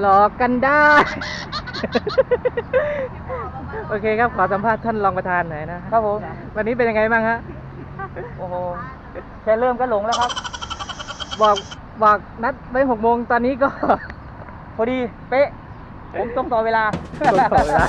หลอกกันได้ โอเคครับขอสัมภาษณ์ท่านรองประธานหน่อยนะครับผมวันนี้เป็นยังไงบ้างฮะโอ้โหแค่เริ่มก็หลงแล้วครับ บอกบอกนัดไว้หกโมงตอนนี้ก็ พอดีเป๊ะ ผมต้องต่อเวลา ตรงต่อเวลา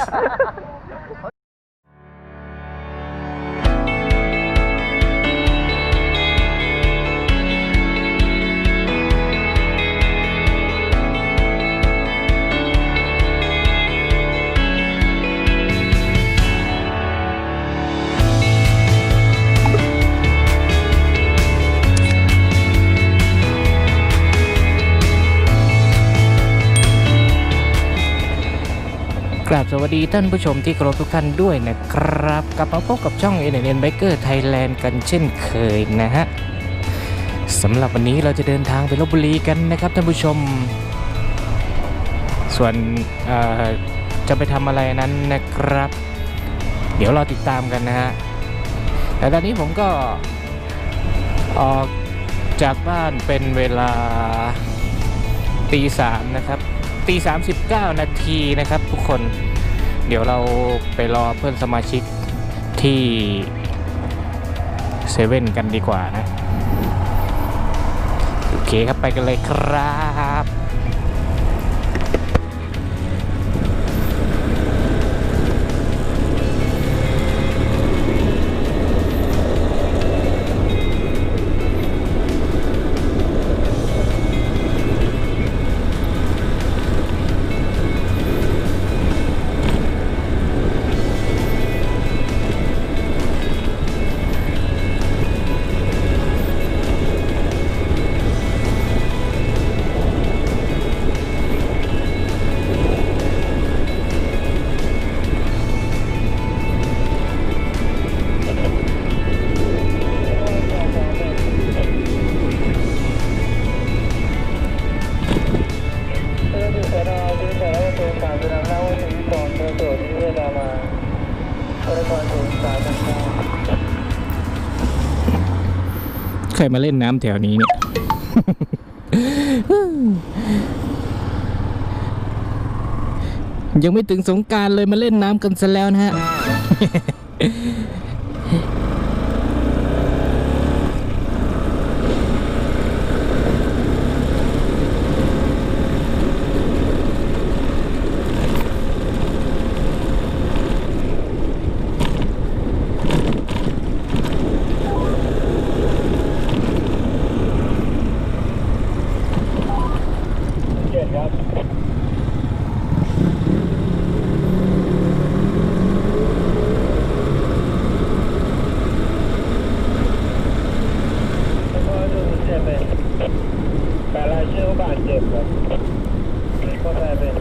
กราบสวัสดีท่านผู้ชมที่เคารพทุกท่านด้วยนะครับ กลับมาพบกับช่อง n n n Biker Thailand กันเช่นเคยนะฮะสำหรับวันนี้เราจะเดินทางไปลบบุรีกันนะครับท่านผู้ชม ส่วนจะไปทำอะไรนั้นนะครับ เดี๋ยวเราติดตามกันนะฮะแต่ตอนนี้ผมก็ออกจากบ้านเป็นเวลาตีสามนะครับ ตี39 นาทีนะครับทุกคนเดี๋ยวเราไปรอเพื่อนสมาชิกที่เซเว่นกันดีกว่านะ โอเคครับไปกันเลยครับ รมาเล่นน้ำแถวนี้เนี่ยยังไม่ถึงสงการเลยมาเล่นน้ำกันซะแล้วนะฮะ แต่รายชื่อบาดเจ็บครับก็แปลเป็น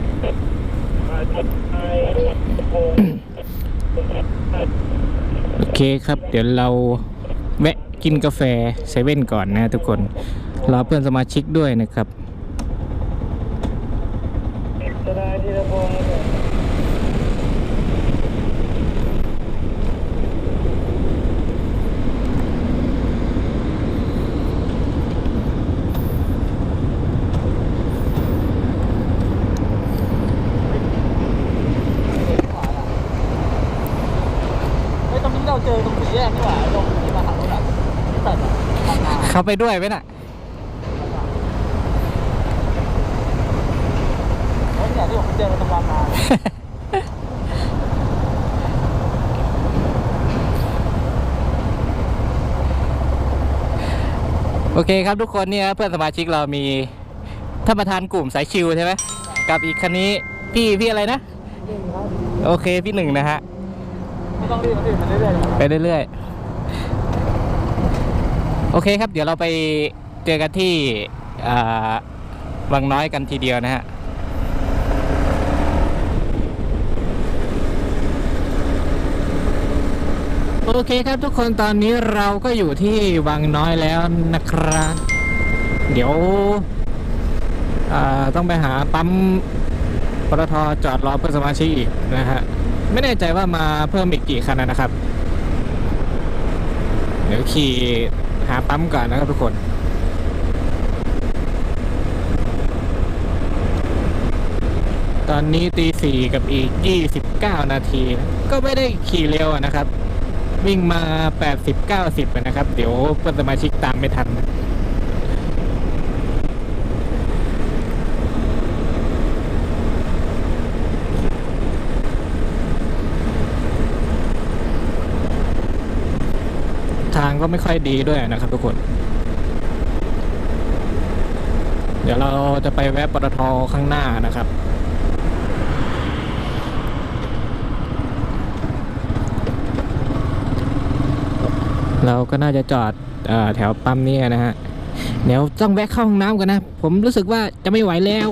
อาทิตย์ไอโคง โอ เคครับ เดี๋ยวเราแวะกินกาแฟเซเว่นก่อนนะทุกคน รอเพื่อนสมาชิกด้วยนะครับ ทนายธีรพงศ์ครับ เราเจอตรงสี่แยกนี่หว่าตรงที่มาขับรถอะที่ตัดอะทางหน้าเขาไปด้วยไหมน่ะเฮ้ยเนี่ยที่ผมเจอตรงบางนาโอเคครับทุกคนเนี่ยเพื่อนสมาชิกเรามีท่านประธานกลุ่มสายชิวใช่ไหมกับอีกคันนี้พี่พี่อะไรนะ โอเคพี่หนึ่งนะฮะ ต้องรีบรีบมันเรื่อยๆไปเรื่อยๆ โอเคครับ เดี๋ยวเราไปเจอกันที่อ่าวังน้อยกันทีเดียวนะฮะโอเคครับทุกคนตอนนี้เราก็อยู่ที่วังน้อยแล้วนะครับ เดี๋ยวต้องไปหาปั๊มปตทจอดรอเพื่อนสมาชิกอีกนะฮะ ไม่แน่ใจว่ามาเพิ่มอีกกี่คันนะครับ เดี๋ยวขี่หาปั๊มก่อนนะครับทุกคนตอนนี้ตีสี่กับอีก 29 นาทีก็ไม่ได้ขี่เร็วนะครับ วิ่งมา 80 90 นะครับ เดี๋ยวเพื่อนสมาชิกตามไม่ทัน ทางก็ไม่ค่อยดีด้วยนะครับทุกคน เดี๋ยวเราจะไปแวะปตทข้างหน้านะครับ เราก็น่าจะจอดอแถวปั๊มนี้นะฮะ เดี๋ยวต้องแวะเข้าห้องน้ำกันนะ ผมรู้สึกว่าจะไม่ไหวแล้ว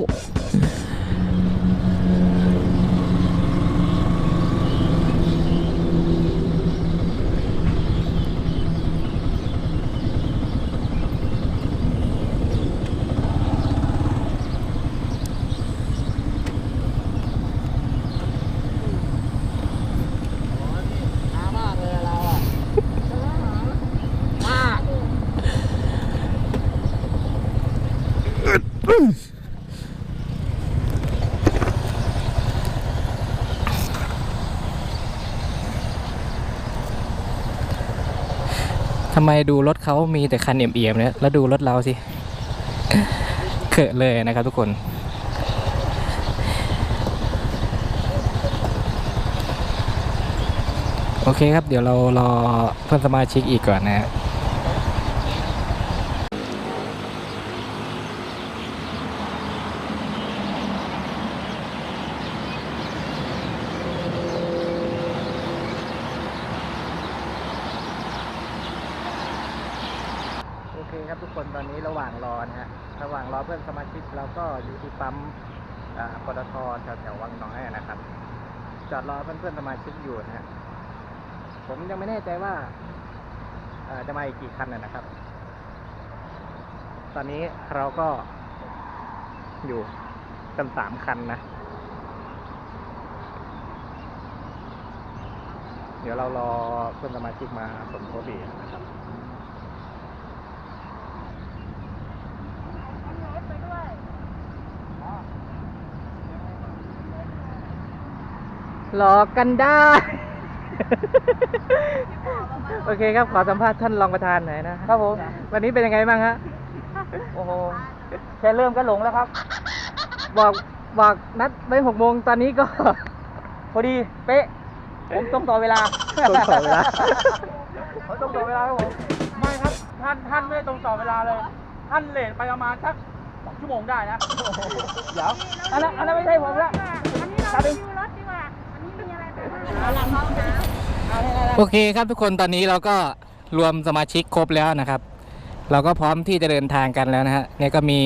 ช้ามากเลยเราอะมาก ทำไมดูรถเขามีแต่คันเอี่ยมๆเนี่ยแล้วดูรถเราสิเขอะเลยนะครับทุกคนโอเคครับ เดี๋ยวเรารอเพื่อนสมาชิกอีกก่อนนะ ครับทุกคนตอนนี้ระหว่างรอนะฮะระหว่างรอเพื่อนสมาชิกเราก็อยู่ที่ปั๊มปตทแถวแถวๆวังน้อยนะครับ จอดรอเพื่อนเพื่อนๆสมาชิกอยู่นะฮะผมยังไม่แน่ใจว่าจะมาอีกกี่คันนะนะครับ ตอนนี้เราก็อยู่กันสามคันนะ เดี๋ยวเรารอเพื่อนสมาชิกมาสมทบอีกนะครับ หลอกกันได้ โอเคครับขอสัมภาษณ์ท่านรองประธานหน่อยนะครับผมวันนี้เป็นยังไงบ้างฮะโอ้โหแค่เริ่มก็หลงแล้วครับ บอกบอกนัดไว้หกโมงตอนนี้ก็ พอดีเป๊ะ ผมตรงต่อเวลาตรงต่อเวลาผมตรงต่อเวลาครับผมไม่ครับท่านท่านไม่ได้ตรงต่อเวลาเลย ท่านเลทไปประมาณสักสองชั่วโมงได้นะเดี๋ยวอันนั้นอันนั้นไม่ใช่ผมละอันนี้เรารีวิวรถดีกว่า โอเคครับทุกคนตอนนี้เราก็รวมสมาชิกครบแล้วนะครับ เราก็พร้อมที่จะเดินทางกันแล้วนะฮะเนี่ยก็มี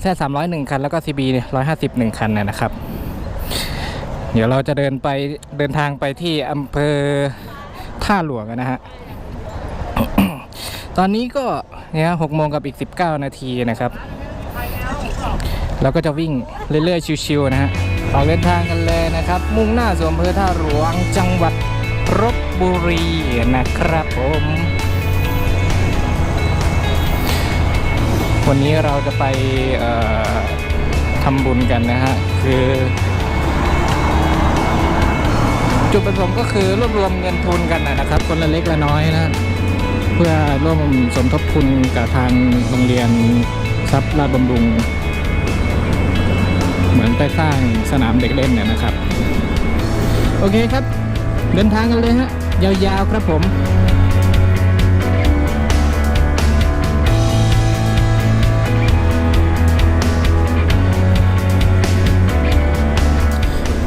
แค่สามร้อยหนึ่งคันแล้วก็ซีบีร้อยห้าสิบหนึ่งคันนะครับ เดี๋ยวเราจะเดินไปเดินทางไปที่อำเภอท่าหลวงนะฮะตอนนี้ก็เนี่ยหกโมงกับอีก19นาทีนะครับเราก็จะวิ่งเรื่อยๆชิวๆนะฮะ ออกเดินทางกันเลยนะครับ มุ่งหน้าสู่อำเภอท่าหลวงจังหวัดลบบุรีนะครับผม วันนี้เราจะไปทำบุญกันนะฮะ คือ จุดประสงค์ก็คือรวบรวมเงินทุนกันนะนะครับ คนละเล็กละน้อยนะเพื่อร่วมสมทบทุนกับทางโรงเรียนทรัพย์ราชบำรุง เหมือนไปสร้างสนามเด็กเล่นเนี่ยนะครับ โอเคครับ เดินทางกันเลยฮะ ยาวๆครับผม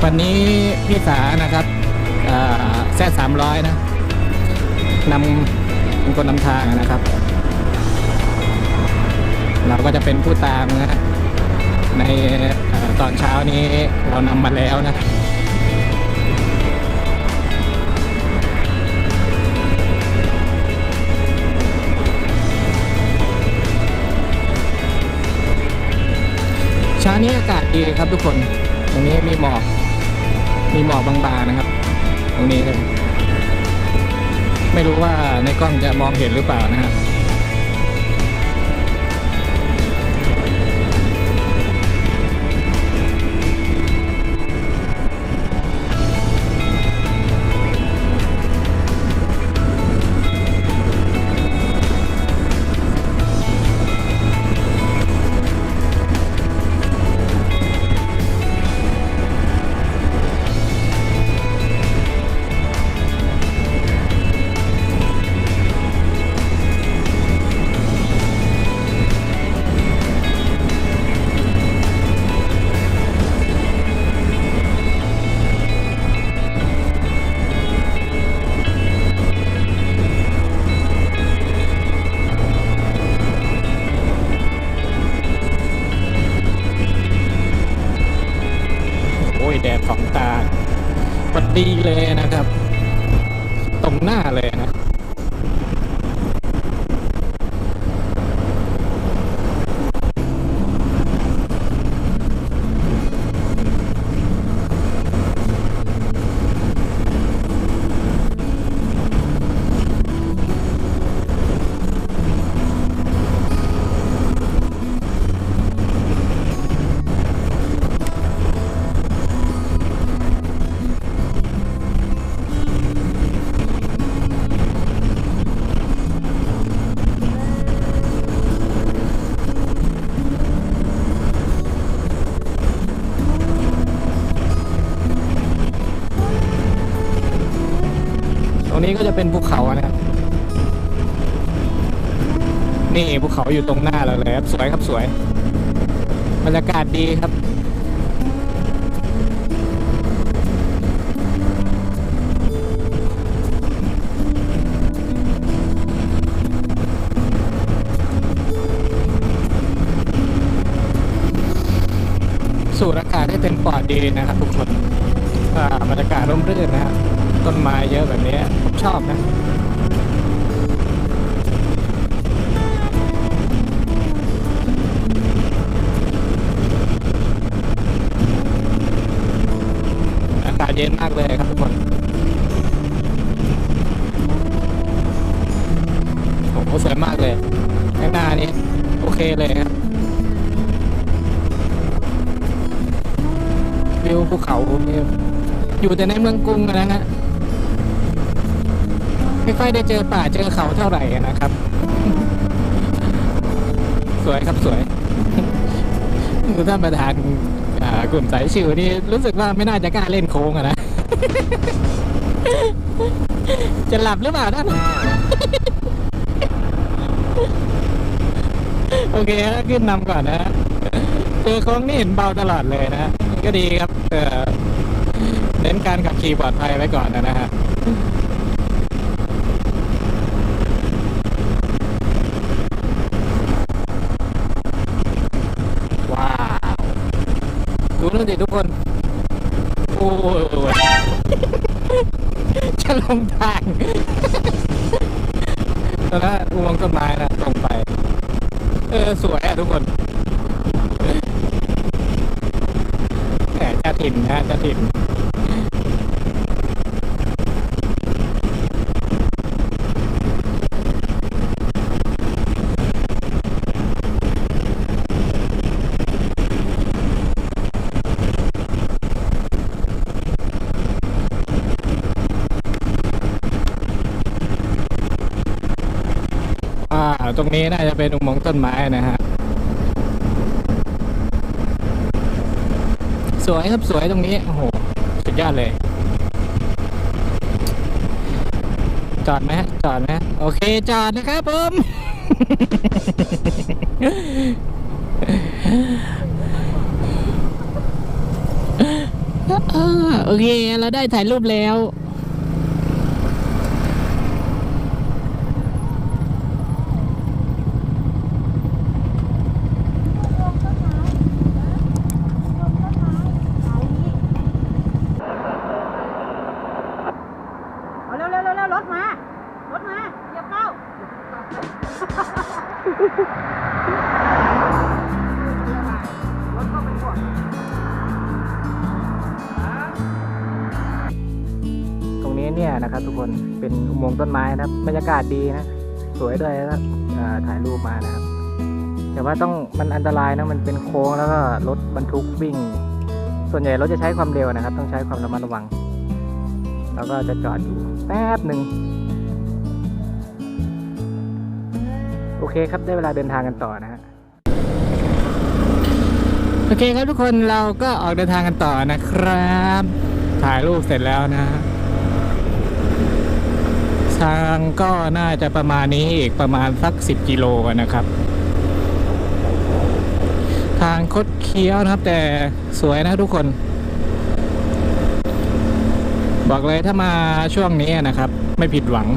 วันนี้พี่สานะครับแซ่สามร้อยนะนำเป็นคนนำทางนะครับ เราก็จะเป็นผู้ตามนะใน ตอนเช้านี้เรานำมาแล้วนะเช้านี้อากาศดีครับทุกคน ตรงนี้มีหมอกมีหมอกบางๆนะครับ ตรงนี้เลยไม่รู้ว่าในกล้องจะมองเห็นหรือเปล่านะฮะโแดดสองตาพอดีเลยนะครับ ตรงหน้าเลยนะ นี้ก็จะเป็นภูเขานะครับ นี่ภูเขาอยู่ตรงหน้าเราเลยครับ สวยครับสวย บรรยากาศดีครับ สูดอากาศได้เต็มปอดดีนะครับทุกคนอ่าบรรยากาศร่มรื่นนะครับ ต้นไม้เยอะแบบนี้ผมชอบนะอากาศเย็นมากเลยครับทุกคนโอ้โหสวยมากเลยข้างหน้านี้โอเคเลยครับวิวภูเขาเนี่ยอยู่แต่ในเมืองกรุงนะฮะ ไม่ค่อยได้เจอป่าเจอเขาเท่าไหร่นะครับ สวยครับสวยคือท่านประธานอ่ากลุ่มสายชิวนี่รู้สึกว่าไม่น่าจะกล้าเล่นโค้งอะนะ จะหลับหรือเปล่าท่านโอเคครับขึ้นนำก่อนนะเจอโค้งนี่เห็นเบาตลอดเลยนะก็ดีครับเออเน้นการขับขี่ปลอดภัยไว้ก่อนนะนะฮะ ว้าว ดีทุกคน โอ้ยจะลงทางตอนนั้นอุโมงต้นไม้นะตรงไป เออ สวยอะทุกคนแหมจะถิ่นนะจะถิ่น อ่า ตรงนี้น่าจะเป็นอุโมงค์ต้นไม้นะฮะสวยครับสวยตรงนี้โอ้โหสุดยอดเลย จอดไหมจอดไหมโอเคจอดนะครับผมอ่าโอเค เราได้ถ่ายรูปแล้ว เอาเร็วเร็วเร็วเร็วรถมา รถมาเหยียบเข้า ตรงนี้เนี่ยนะครับ ทุกคนเป็นอุโมงค์ต้นไม้นะครับบรรยากาศดีนะ สวยด้วยนะครับถ่ายรูปมานะครับ แต่ว่าต้องมันอันตรายนะมันเป็นโค้งแล้วก็รถบรรทุกวิ่ง ส่วนใหญ่รถจะใช้ความเร็วนะครับ ต้องใช้ความระมัดระวัง แล้วก็จะจอดอยู่แป๊บหนึ่ง เคครับได้เวลาเดินทางกันต่อนะฮะโอเคครับทุกคนเราก็ออกเดินทางกันต่อนะครับ ถ่ายรูปเสร็จแล้วนะฮะทางก็น่าจะประมาณนี้อีกประมาณสัก 10 กิโลนะครับ ทางคดเคี้ยวนะครับ แต่สวยนะทุกคน บอกเลยถ้ามาช่วงนี้นะครับ ไม่ผิดหวัง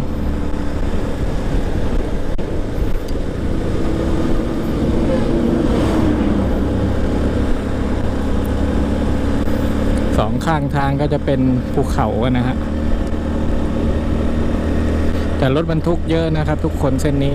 สอง อง ข้างทางก็จะเป็นภูเขานะฮะแต่รถบรรทุกเยอะนะครับ ทุกคนเส้นนี้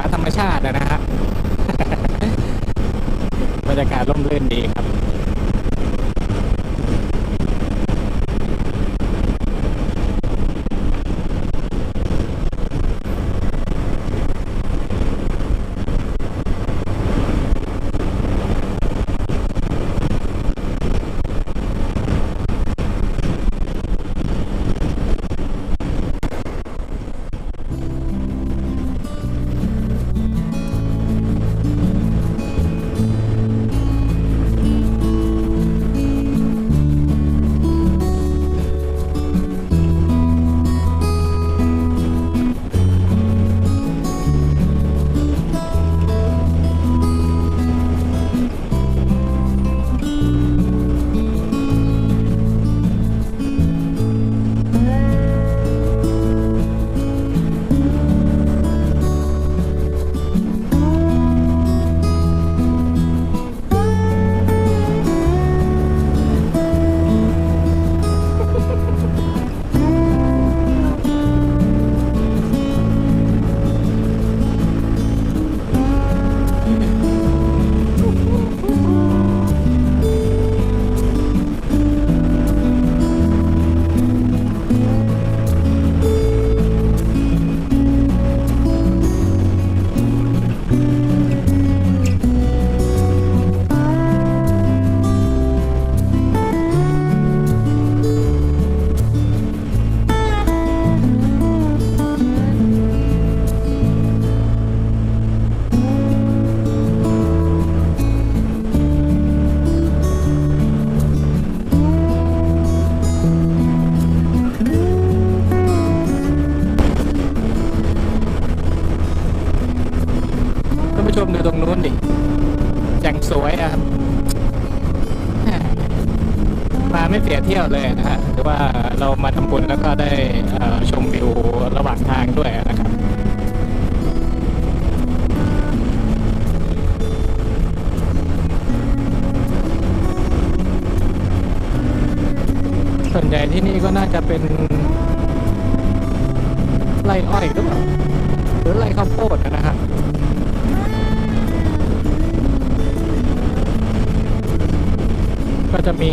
ก็จะมี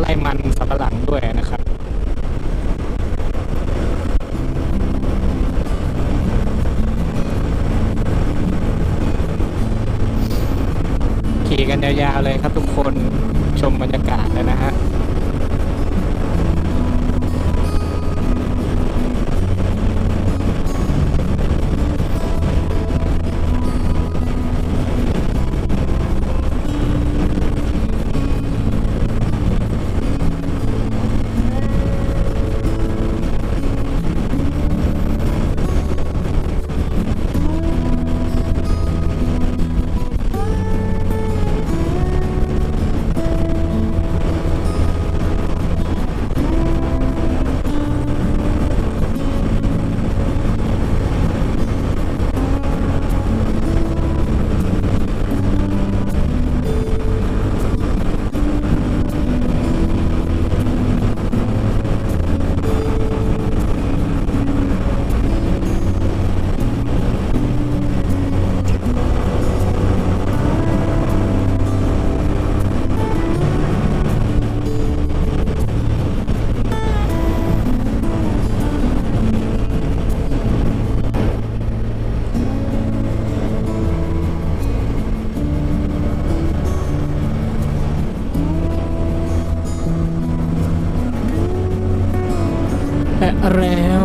ไรมันสำปะหลังด้วยนะครับขี่กันยาวๆเลยครับทุกคนชมบรรยากาศเลยนะฮะ และแล้ว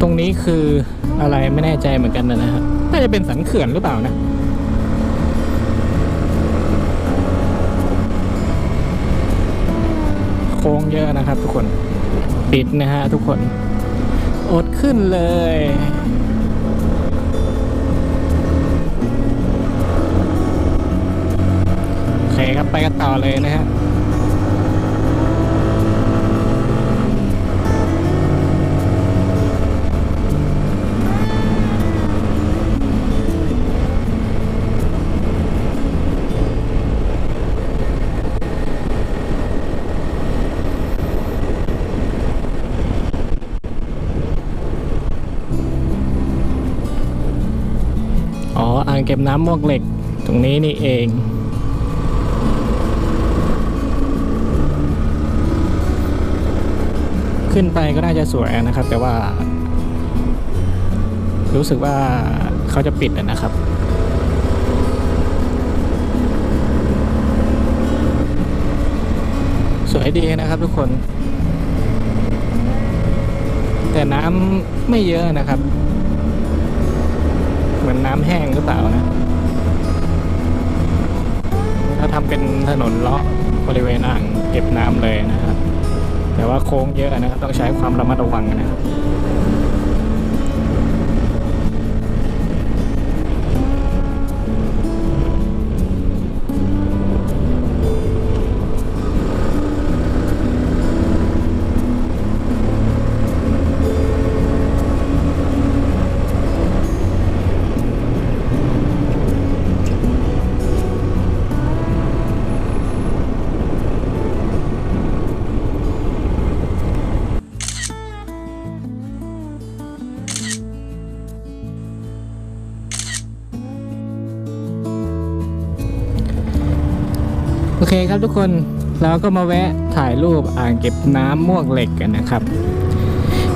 ตรงนี้คืออะไรไม่แน่ใจเหมือนกันนะฮะน่าจะเป็นสันเขื่อนหรือเปล่านะโค้งเยอะนะครับทุกคนปิดนะฮะทุกคนอดขึ้นเลยโอเคครับไปกันต่อเลยนะฮะ ก็บน้ำมวกเหล็ก ตรงนี้นี่เองขึ้นไปก็น่าจะสวยนะครับ แต่ว่า รู้สึกว่าเขาจะปิดนะครับ สวยดีนะครับทุกคน แต่น้ำไม่เยอะนะครับ เหมือนน้ำแห้งหรือเปล่านะถ้าทำเป็นถนนเลาะบริเวณอ่างเก็บน้ำเลยนะครับแต่ว่าโค้งเยอะนะครับต้องใช้ความระมัดระวังนะครับ คครับทุกคนเราก็มาแวะถ่ายรูปอ่างเก็บน้ำมวกเหล็กกันนะครับ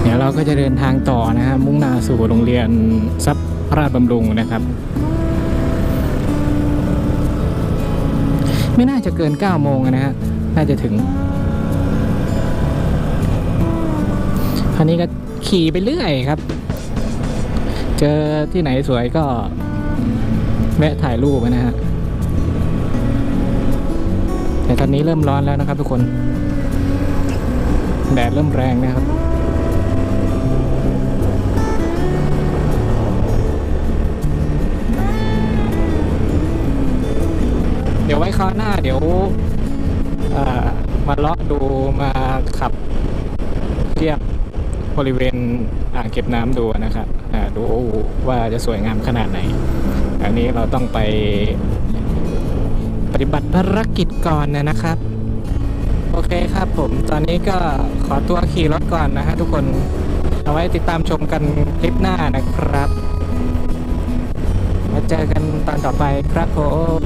เดี๋ยวเราก็จะเดินทางต่อนะครับมุ่งหน้าสู่โรงเรียนทรัพย์ราชบำรุงนะครับ ไม่น่าจะเกิน 9 โมงนะฮะน่าจะถึงคราวนี้ก็ขี่ไปเรื่อยครับ เจอที่ไหนสวยก็แวะถ่ายรูปนะฮะ ต่ตอนนี้เริ่มร้อนแล้วนะครับทุกคน แดดเริ่มแรงนะครับเดี๋ยวไว้คราวหน้าเดี๋ยวมาลาะดูมาขับเทียบบริเวณอ่างเก็บน้ำดูนะครับดูว่าจะสวยงามขนาดไหน อันนี้เราต้องไป ปฏิบัติภารกิจก่อนนะครับ โอเคครับผมตอนนี้ก็ขอตัวขี่รถก่อนนะฮะทุกคนเอาไว้ติดตามชมกันคลิปหน้านะครับมาเจอกันตอนต่อไปครับผม